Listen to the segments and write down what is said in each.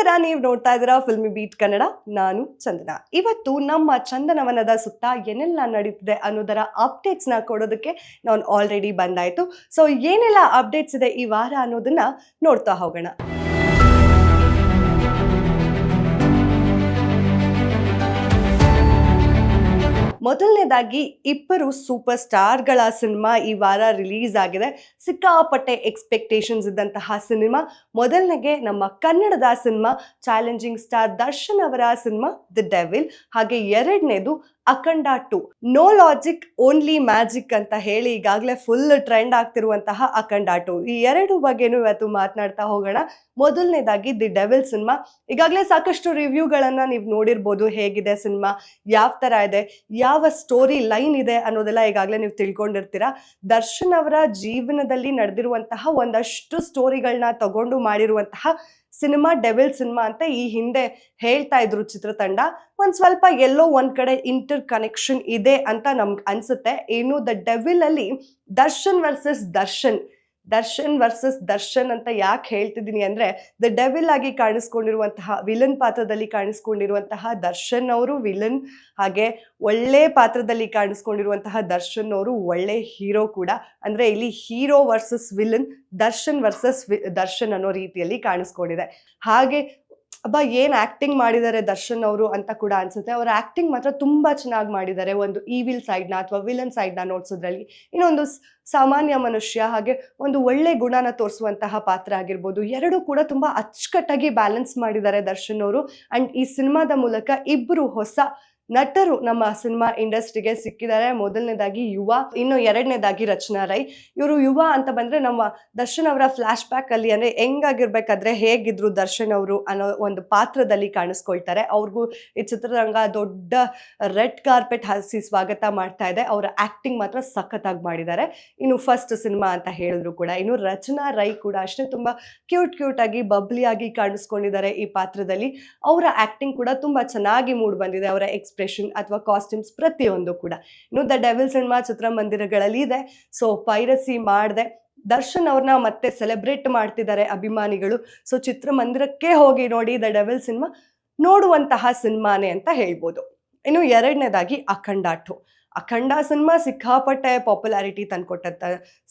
ನಮಸ್ಕಾರ ನೀವು ನೋಡ್ತಾ ಇದ್ದೀರಾ ಫಿಲ್ಮಿ ಬೀಟ್ ಕನ್ನಡ, ನಾನು ಚಂದನ. ಇವತ್ತು ನಮ್ಮ ಚಂದನವನದ ಸುತ್ತ ಏನೆಲ್ಲ ನಡೀತಿದೆ ಅನ್ನೋದರ ಅಪ್ಡೇಟ್ಸ್ನ ಕೊಡೋದಕ್ಕೆ ನಾನು ಆಲ್ರೆಡಿ ಬಂದಾಯ್ತು. ಸೊ ಏನೆಲ್ಲ ಅಪ್ಡೇಟ್ಸ್ ಇದೆ ಈ ವಾರ ಅನ್ನೋದನ್ನ ನೋಡ್ತಾ ಹೋಗೋಣ. ಮೊದಲನೇದಾಗಿ ಇಬ್ಬರು ಸೂಪರ್ ಸ್ಟಾರ್ಗಳ ಸಿನಿಮಾ ಈ ವಾರ ರಿಲೀಸ್ ಆಗಿದೆ ಸಿಕ್ಕಾಪಟ್ಟೆ ಎಕ್ಸ್ಪೆಕ್ಟೇಷನ್ಸ್ ಇದ್ದಂತಹ ಸಿನಿಮಾ. ಮೊದಲನೆಗೆ ನಮ್ಮ ಕನ್ನಡದ ಸಿನಿಮಾ, ಚಾಲೆಂಜಿಂಗ್ ಸ್ಟಾರ್ ದರ್ಶನ್ ಅವರ ಸಿನಿಮಾ, ದಿ ಡೆವಿಲ್. ಹಾಗೆ ಎರಡನೇದು Akhanda two. No logic only magic ಅಂತ ಹೇಳಿ ಈಗಾಗಲೇ ಫುಲ್ ಟ್ರೆಂಡ್ ಆಗ್ತಿರುವಂತಹ ಅಖಂಡ ಟು. ಈ ಎರಡು ಬಗ್ಗೆನೂ ಇವತ್ತು ಮಾತನಾಡ್ತಾ ಹೋಗೋಣ. ಮೊದಲನೇದಾಗಿ ದಿ ಡೆವಿಲ್ ಸಿನಿಮಾ ಈಗಾಗಲೇ ಸಾಕಷ್ಟು ರಿವ್ಯೂಗಳನ್ನು ನೀವು ನೋಡಿರ್ಬೋದು ಹೇಗಿದೆ ಸಿನಿಮಾ ಯಾವ ಥರ ಇದೆ, ಯಾವ ಸ್ಟೋರಿ ಲೈನ್ ಇದೆ ಅನ್ನೋದೆಲ್ಲ ಈಗಾಗಲೇ ನೀವು ತಿಳ್ಕೊಂಡಿರ್ತೀರಾ. ದರ್ಶನ್ ಅವರ ಜೀವನದಲ್ಲಿ ನಡೆದಿರುವಂತಹ ಒಂದಷ್ಟು ಸ್ಟೋರಿಗಳನ್ನ ತಗೊಂಡು ಮಾಡಿರುವಂತಹ ಸಿನಿಮಾ, ಡೆವಿಲ್ ಸಿನಿಮಾ ಅಂತ ಈ ಹಿಂದೆ ಹೇಳ್ತಾ ಇದ್ರು ಚಿತ್ರತಂಡ. ಒಂದು ಸ್ವಲ್ಪ ಎಲ್ಲೋ ಒಂದ್ ಕಡೆ ಇಂಟರ್ ಕನೆಕ್ಷನ್ ಇದೆ ಅಂತ ನಮ್ಗೆ ಅನ್ಸುತ್ತೆ. ಏನು ದ ಡೆವಿಲ್ ಅಲ್ಲಿ ದರ್ಶನ್ ವರ್ಸಸ್ ದರ್ಶನ್ ದರ್ಶನ್ ವರ್ಸಸ್ ದರ್ಶನ್ ಅಂತ ಯಾಕೆ ಹೇಳ್ತಿದ್ದೀನಿ ಅಂದರೆ ದ ಡೆವಿಲ್ ಆಗಿ ಕಾಣಿಸ್ಕೊಂಡಿರುವಂತಹ ವಿಲನ್ ಪಾತ್ರದಲ್ಲಿ ಕಾಣಿಸ್ಕೊಂಡಿರುವಂತಹ ದರ್ಶನ್ ಅವರು ವಿಲನ್ ಹಾಗೆ ಒಳ್ಳೆ ಪಾತ್ರದಲ್ಲಿ ಕಾಣಿಸ್ಕೊಂಡಿರುವಂತಹ ದರ್ಶನ್ ಅವರು ಒಳ್ಳೆ ಹೀರೋ ಕೂಡ. ಅಂದರೆ ಇಲ್ಲಿ hero versus villain Darshan versus Darshan ಅನ್ನೋ ರೀತಿಯಲ್ಲಿ ಕಾಣಿಸ್ಕೊಂಡಿದೆ. ಹಾಗೆ ಅಬ್ಬ, ಏನ್ ಆಕ್ಟಿಂಗ್ ಮಾಡಿದ್ದಾರೆ ದರ್ಶನ್ ಅವರು ಅಂತ ಕೂಡ ಅನ್ಸುತ್ತೆ. ಅವರ ಆಕ್ಟಿಂಗ್ ಮಾತ್ರ ತುಂಬಾ ಚೆನ್ನಾಗಿ ಮಾಡಿದ್ದಾರೆ ಒಂದು ಈವಿಲ್ ಸೈಡ್ನ ಅಥವಾ ವಿಲನ್ ಸೈಡ್ನ ನೋಡ್ಸೋದ್ರಲ್ಲಿ. ಇನ್ನೊಂದು ಸಾಮಾನ್ಯ ಮನುಷ್ಯ ಹಾಗೆ ಒಂದು ಒಳ್ಳೆ ಗುಣನ ತೋರಿಸುವಂತಹ ಪಾತ್ರ ಆಗಿರ್ಬೋದು. ಎರಡೂ ಕೂಡ ತುಂಬಾ ಅಚ್ಚುಕಟ್ಟಾಗಿ ಬ್ಯಾಲೆನ್ಸ್ ಮಾಡಿದ್ದಾರೆ ದರ್ಶನ್ ಅವರು. ಅಂಡ್ ಈ ಸಿನಿಮಾದ ಮೂಲಕ ಇಬ್ಬರು ಹೊಸ ನಟರು ನಮ್ಮ ಸಿನಿಮಾ ಇಂಡಸ್ಟ್ರಿಗೆ ಸಿಕ್ಕಿದ್ದಾರೆ. ಮೊದಲನೇದಾಗಿ ಯುವ, ಇನ್ನು ಎರಡನೇದಾಗಿ ರಚನಾ ರೈ. ಇವರು ಯುವ ಅಂತ ಬಂದ್ರೆ ನಮ್ಮ ದರ್ಶನ್ ಅವರ ಫ್ಲಾಶ್ ಬ್ಯಾಕ್ ಅಲ್ಲಿ ಅಂದ್ರೆ ಹೆಂಗಾಗಿರ್ಬೇಕಾದ್ರೆ ಹೇಗಿದ್ರು ದರ್ಶನ್ ಅವರು ಅನ್ನೋ ಒಂದು ಪಾತ್ರದಲ್ಲಿ ಕಾಣಿಸ್ಕೊಳ್ತಾರೆ. ಅವ್ರಿಗೂ ಈ ಚಿತ್ರರಂಗ ದೊಡ್ಡ ರೆಡ್ ಕಾರ್ಪೆಟ್ ಹಾಸಿ ಸ್ವಾಗತ ಮಾಡ್ತಾ ಇದೆ. ಅವರ ಆಕ್ಟಿಂಗ್ ಮಾತ್ರ ಸಖತ್ತಾಗಿ ಮಾಡಿದ್ದಾರೆ. ಇನ್ನು ಫಸ್ಟ್ ಸಿನಿಮಾ ಅಂತ ಹೇಳಿದ್ರು ಕೂಡ. ಇನ್ನು ರಚನಾ ರೈ ಕೂಡ ಅಷ್ಟೇ ತುಂಬಾ ಕ್ಯೂಟ್ ಕ್ಯೂಟ್ ಆಗಿ ಬಬ್ಲಿಯಾಗಿ ಕಾಣಿಸ್ಕೊಂಡಿದ್ದಾರೆ ಈ ಪಾತ್ರದಲ್ಲಿ. ಅವರ ಆಕ್ಟಿಂಗ್ ಕೂಡ ತುಂಬಾ ಚೆನ್ನಾಗಿ ಮೂಡ್ ಬಂದಿದೆ. ಅವರ ಎಕ್ಸ್ಪ್ರೆಷನ್ ಅಥವಾ ಕಾಸ್ಟ್ಯೂಮ್ಸ್ ಪ್ರತಿಯೊಂದು ಕೂಡ. ಇನ್ನು ದ ಡೆವಿಲ್ ಸಿನಿಮಾ ಚಿತ್ರಮಂದಿರಗಳಲ್ಲಿ ಇದೆ. ಸೊ ಪೈರಸಿ ಮಾಡಿದೆ. ದರ್ಶನ್ ಅವ್ರನ್ನ ಮತ್ತೆ ಸೆಲೆಬ್ರೇಟ್ ಮಾಡ್ತಿದ್ದಾರೆ ಅಭಿಮಾನಿಗಳು. ಸೊ ಚಿತ್ರಮಂದಿರಕ್ಕೆ ಹೋಗಿ ನೋಡಿ ದ ಡೆವಿಲ್ ಸಿನಿಮಾ ನೋಡುವಂತಹ ಸಿನಿಮಾನೇ ಅಂತ ಹೇಳ್ಬೋದು. ಇನ್ನು ಎರಡನೇದಾಗಿ ಅಖಂಡ ಟು. ಅಖಂಡ ಸಿನಿಮಾ ಸಿಕ್ಕಾಪಟ್ಟೆ ಪಾಪ್ಯುಲಾರಿಟಿ ತಂದುಕೊಟ್ಟಂಥ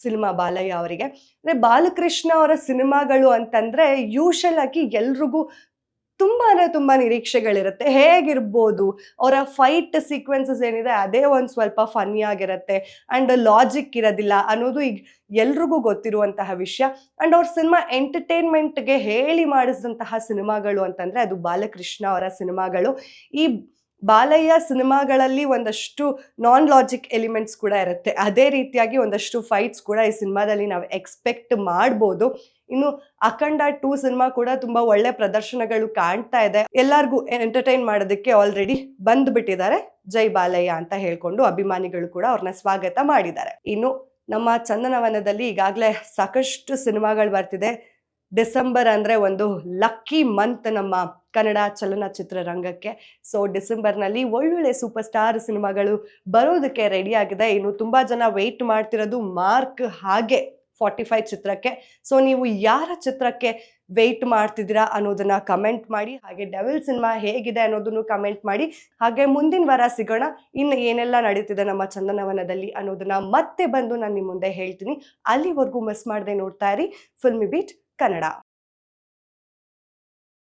ಸಿನಿಮಾ ಬಾಲಯ್ಯ ಅವರಿಗೆ. ಅಂದ್ರೆ ಬಾಲಕೃಷ್ಣ ಅವರ ಸಿನಿಮಾಗಳು ಅಂತಂದ್ರೆ ಯೂಶಲ್ ಆಗಿ ಎಲ್ರಿಗೂ ತುಂಬಾನೇ ತುಂಬ ನಿರೀಕ್ಷೆಗಳಿರುತ್ತೆ. ಹೇಗಿರ್ಬೋದು? ಅವರ ಫೈಟ್ ಸೀಕ್ವೆನ್ಸಸ್ ಏನಿದೆ, ಅದೇ ಒಂದು ಸ್ವಲ್ಪ ಫನ್ನಿಯಾಗಿರುತ್ತೆ ಆ್ಯಂಡ್ ಲಾಜಿಕ್ ಇರೋದಿಲ್ಲ ಅನ್ನೋದು ಈಗ ಎಲ್ರಿಗೂ ಗೊತ್ತಿರುವಂತಹ ವಿಷಯ. ಆ್ಯಂಡ್ ಅವ್ರ ಸಿನಿಮಾ ಎಂಟರ್ಟೈನ್ಮೆಂಟ್ಗೆ ಹೇಳಿ ಮಾಡಿಸಿದಂತಹ ಸಿನಿಮಾಗಳು ಅಂತಂದರೆ ಅದು ಬಾಲಕೃಷ್ಣ ಅವರ ಸಿನಿಮಾಗಳು. ಈ ಬಾಲಯ್ಯ ಸಿನಿಮಾಗಳಲ್ಲಿ ಒಂದಷ್ಟು ನಾನ್ ಲಾಜಿಕ್ ಎಲಿಮೆಂಟ್ಸ್ ಕೂಡ ಇರುತ್ತೆ. ಅದೇ ರೀತಿಯಾಗಿ ಒಂದಷ್ಟು ಫೈಟ್ಸ್ ಕೂಡ ಈ ಸಿನಿಮಾದಲ್ಲಿ ನಾವು ಎಕ್ಸ್ಪೆಕ್ಟ್ ಮಾಡ್ಬೋದು. ಇನ್ನು ಅಖಂಡ ಟೂ ಸಿನಿಮಾ ಕೂಡ ತುಂಬಾ ಒಳ್ಳೆ ಪ್ರದರ್ಶನಗಳು ಕಾಣ್ತಾ ಇದೆ. ಎಲ್ಲರಿಗೂ ಎಂಟರ್ಟೈನ್ ಮಾಡೋದಕ್ಕೆ ಆಲ್ರೆಡಿ ಬಂದ್ಬಿಟ್ಟಿದ್ದಾರೆ. ಜೈ ಬಾಲಯ್ಯ ಅಂತ ಹೇಳ್ಕೊಂಡು ಅಭಿಮಾನಿಗಳು ಕೂಡ ಅವ್ರನ್ನ ಸ್ವಾಗತ ಮಾಡಿದ್ದಾರೆ. ಇನ್ನು ನಮ್ಮ ಚಂದನವನದಲ್ಲಿ ಈಗಾಗಲೇ ಸಾಕಷ್ಟು ಸಿನಿಮಾಗಳು ಬರ್ತಿದೆ. ಡಿಸೆಂಬರ್ ಅಂದರೆ ಒಂದು ಲಕ್ಕಿ ಮಂತ್ ನಮ್ಮ ಕನ್ನಡ ಚಲನಚಿತ್ರ ರಂಗಕ್ಕೆ. ಸೊ ಡಿಸೆಂಬರ್ನಲ್ಲಿ ಒಳ್ಳೊಳ್ಳೆ ಸೂಪರ್ ಸ್ಟಾರ್ ಸಿನಿಮಾಗಳು ಬರೋದಕ್ಕೆ ರೆಡಿ ಆಗಿದೆ. ಇನ್ನು ತುಂಬ ಜನ ವೆಯ್ಟ್ ಮಾಡ್ತಿರೋದು ಮಾರ್ಕ್ ಹಾಗೆ ಫಾರ್ಟಿ ಫೈವ್ ಚಿತ್ರಕ್ಕೆ. ಸೊ ನೀವು ಯಾರ ಚಿತ್ರಕ್ಕೆ ವೆಯ್ಟ್ ಮಾಡ್ತಿದ್ದೀರಾ ಅನ್ನೋದನ್ನ ಕಮೆಂಟ್ ಮಾಡಿ, ಹಾಗೆ ಡೆವಿಲ್ ಸಿನಿಮಾ ಹೇಗಿದೆ ಅನ್ನೋದನ್ನು ಕಮೆಂಟ್ ಮಾಡಿ, ಹಾಗೆ ಮುಂದಿನ ವಾರ ಸಿಗೋಣ. ಇನ್ನು ಏನೆಲ್ಲ ನಡೀತಿದೆ ನಮ್ಮ ಚಂದನವನದಲ್ಲಿ ಅನ್ನೋದನ್ನ ಮತ್ತೆ ಬಂದು ನಾನು ನಿಮ್ಮ ಮುಂದೆ ಹೇಳ್ತೀನಿ. ಅಲ್ಲಿವರೆಗೂ ಮಿಸ್ ಮಾಡದೆ ನೋಡ್ತಾ ಇರಿ. Filmy beet Kannada